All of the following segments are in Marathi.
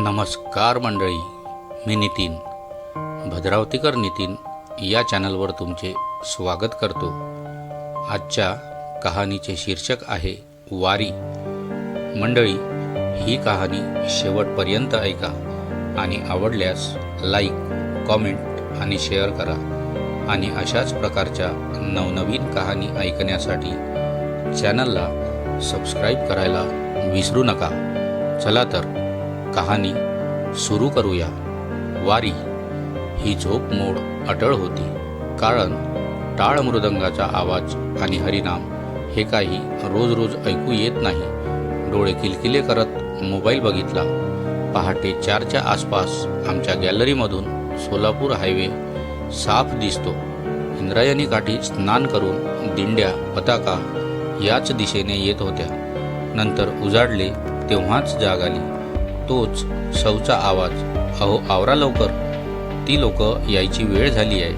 नमस्कार मंडळी मी नितीन. भद्रावतीकर नितीन या चॅनलवर तुमचे स्वागत करतो. आजच्या कहाणीचे शीर्षक आहे वारी. मंडळी ही कहाणी शेवटपर्यंत ऐका आणि आवडल्यास लाईक कॉमेंट आणि शेअर करा आणि अशाच प्रकारच्या नवनवीन कहाणी ऐकण्यासाठी चॅनलला सबस्क्राईब करायला विसरू नका. चला तर कहाणी सुरू करूया. वारी. ही झोप मोड अटळ होती. कारण टाळ मृदंगाचा आवाज आणि हरिनाम हे काही रोज रोज ऐकू येत नाही. डोळे किलकिले करत मोबाईल बघितला. पहाटे चारच्या आसपास आमच्या गॅलरीमधून सोलापूर हायवे साफ दिसतो. इंद्रायणी काठी स्नान करून दिंड्या पताका याच दिशेने येत होत्या. नंतर उजाडले तेव्हाच जाग आली. तोच सौचा आवाज. अहो आवरा लवकर. ती लोक यायची वेळ झाली आहे.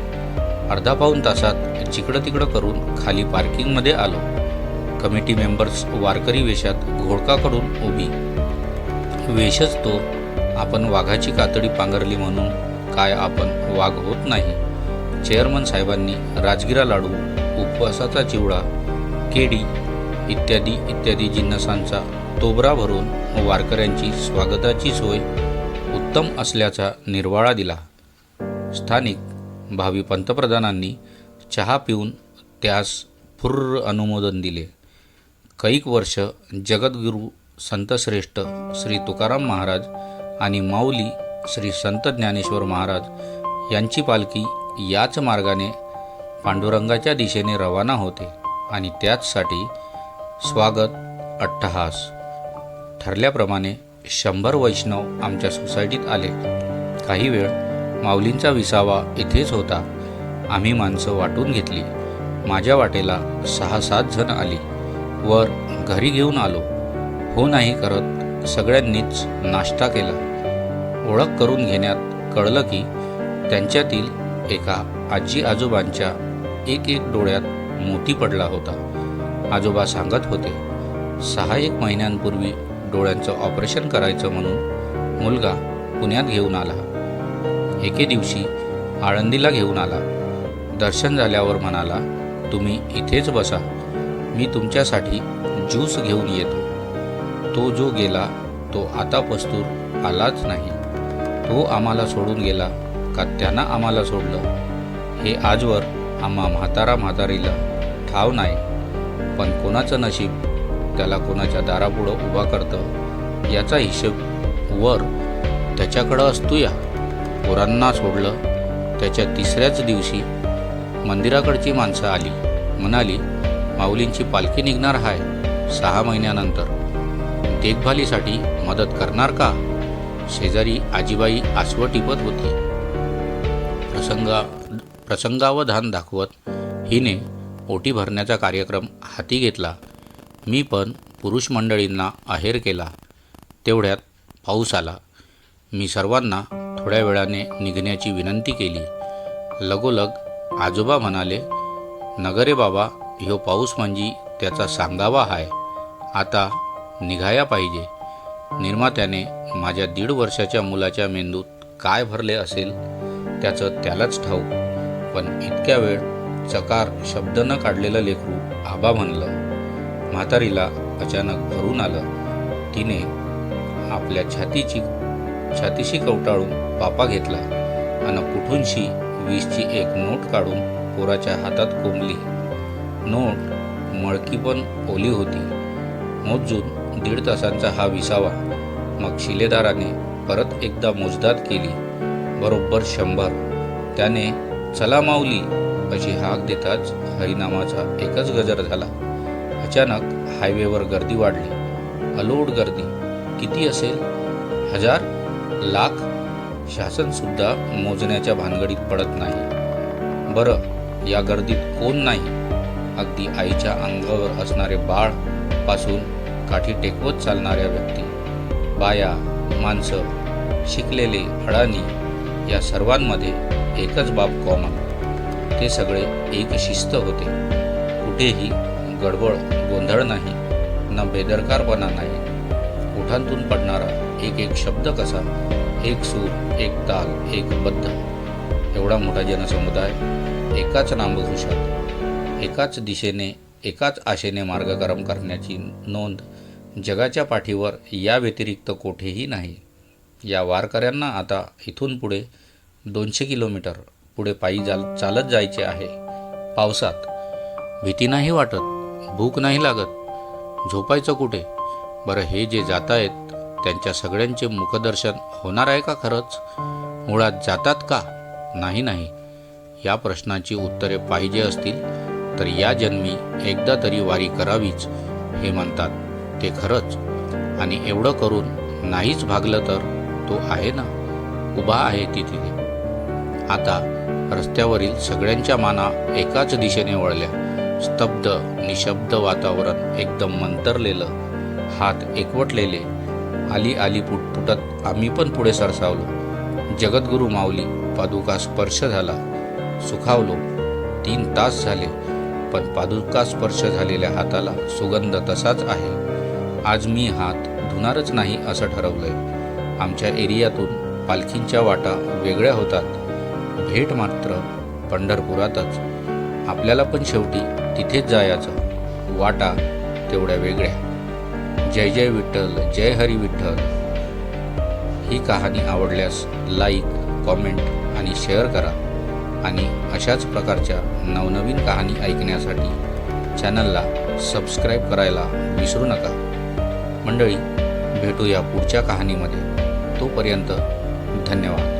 अर्धा पाऊण तासात जिकडं तिकडं करून खाली पार्किंगमध्ये आलो. कमिटी मेंबर्स वारकरी वेशात घोडकाकडून उभी. वेशच तो आपण वाघाची कातडी पांघरली म्हणून काय आपण वाघ होत नाही. चेअरमन साहेबांनी राजगिरा लाडू उपवासाचा चिवडा केडी इत्यादी इत्यादी जिन्नसांचा तोबरा भरून वारकऱ्यांची स्वागताची सोय उत्तम असल्याचा निर्वाळा दिला. स्थानिक भावी पंतप्रधानांनी चहा पिऊन त्यास फुर्र अनुमोदन दिले. कैक वर्ष जगद्गुरू संतश्रेष्ठ श्री तुकाराम महाराज आणि माऊली श्री संत ज्ञानेश्वर महाराज यांची पालखी याच मार्गाने पांडुरंगाच्या दिशेने रवाना होते आणि त्याचसाठी स्वागत अट्टहास ठरल्याप्रमाणे शंभर वैष्णव आमच्या सोसायटीत आले. काही वेळ माऊलींचा विसावा इथेच होता. आम्ही माणसं वाटून घेतली. माझ्या वाटेला सहा सात जण आली. वर घरी घेऊन आलो. हो नाही करत सगळ्यांनीच नाश्ता केला. ओळख करून घेण्यात कळलं की त्यांच्यातील एका आजी आजोबांच्या एक एक डोळ्यात मोती पडला होता. आजोबा सांगत होते सहा एक महिन्यांपूर्वी डोळ्यांचं ऑपरेशन करायचं म्हणून मुलगा पुण्यात घेऊन आला. एके दिवशी आळंदीला घेऊन आला. दर्शन झाल्यावर म्हणाला तुम्ही इथेच बसा. मी तुमच्यासाठी ज्यूस घेऊन येतो. तो जो गेला तो आता पस्तूर आलाच नाही. तो आम्हाला सोडून गेला. का त्यानं आम्हाला सोडलं. हे आजवर आम्हा म्हातारा म्हातारीला ठाव नाही. पण कोणाचं नशीब त्याला कोणाच्या दारापुढं उभा करतं याचा हिशेब वर त्याच्याकडं असतो या पोरांना सोडलं त्याच्या तिसऱ्याच दिवशी मंदिराकडची माणसं आली. म्हणाली माऊलींची पालखी निघणार आहे सहा महिन्यानंतर. देखभालीसाठी मदत करणार का? शेजारी आजीबाई आसवं टिपत होती. प्रसंगा प्रसंगावधान दाखवत हिने ओटी भरण्याचा कार्यक्रम हाती घेतला. मी पण पुरुष मंडळींना आहेर केला. तेवढ्यात पाऊस आला. मी सर्वांना थोड्या वेळाने निघण्याची विनंती केली. लगोलग आजोबा म्हणाले नगरे बाबा ह्यो पाऊस म्हणजे त्याचा सांगावा हाय. आता निघाया पाहिजे. निर्मात्याने माझ्या दीड वर्षाच्या मुलाच्या मेंदूत काय भरले असेल त्याचं त्यालाच ठाऊक. पण इतक्या वेळ चकार शब्द न काढलेलं लेकरू आबा म्हणलं म्हातारीला अचानक भरून आलं. तिने आपल्या छातीची छातीशी कवटाळून पापा घेतला आणि कुठूनशी वीसची एक नोट काढून पोराच्या हातात कोंबली. नोट मळकी पण ओली होती. मोजून दीड तासांचा हा विसावा मग शिलेदाराने परत एकदा मोजदाद केली. बरोबर शंभर. त्याने चला माऊली अशी हाक देताच हरिनामाचा एकच गजर झाला. अचानक हायवेवर गर्दी वाढली. अलोड गर्दी. किती असेल? हजार? लाख? शासनसुद्धा मोजण्याच्या भानगडीत पडत नाही. बरं या गर्दीत कोण नाही? अगदी आईच्या अंगावर असणारे बाळपासून काठी टेकवत चालणाऱ्या व्यक्ती. बाया माणसं शिकलेले अडाणी या सर्वांमध्ये एकच बाब कॉमन ते सगळे एक शिस्त होते. कुठेही गडबड गोंधळ नाही ना बेदरकारपणा नाही. ओठांतून पडणारा एक एक शब्द कसा? एक सूर एक ताल एक बद्ध. एवढा मोठा जनसमुदाय एकाच नामघोषात एकाच दिशेने एकाच आशेने मार्गक्रम करण्याची नोंद जगाच्या पाठीवर या व्यतिरिक्त कोठेही नाही. या वारकऱ्यांना आता इथून पुढे दोनशे किलोमीटर पुढे पायी जाल चालत जायचे आहे. पावसात भीती नाही वाटत? भूक नाही लागत. झोपायचं कुठे? बरं हे जे जात आहेत त्यांच्या सगळ्यांचे मुखदर्शन होणार आहे का खरंच? मुळात जातात का? नाही नाही. या प्रश्नाची उत्तरे पाहिजे असतील तर या जन्मी एकदा तरी वारी करावीच हे म्हणतात ते खरंच. आणि एवढं करून नाहीच भागलं तर तो आहे ना? उभा आहे ती तिथे. आता रस्त्यावरील सगळ्यांच्या माना एकाच दिशेने वळल्या. स्तब्ध निशब्द वातावरण एकदम मंतरलेलं हात एकवटलेले आली आली पुटपुटत आम्ही पण पुढे सरसावलो. जगद्गुरू माऊली पादुका स्पर्श झाला सुखावलो. तीन तास झाले पण पादुका स्पर्श झालेल्या हाताला सुगंध तसाच आहे. आज मी हात धुणारच नाही असं ठरवलंय. आमच्या एरियातून पालखींच्या वाटा वेगळ्या होतात. भेट मात्र पंढरपुरातच. आपल्याला पण शेवटी तिथेच जायचं. वाटा तेवढ्या वेगळ्या. जय जय विठ्ठल जय हरी विठ्ठल. ही कहाणी आवडल्यास लाईक कॉमेंट आणि शेअर करा. आणि अशाच प्रकारच्या नवनवीन कहाणी ऐकण्यासाठी चॅनलला सबस्क्राईब करायला विसरू नका. मंडळी भेटूया पुढच्या कहाणीमध्ये. तोपर्यंत धन्यवाद.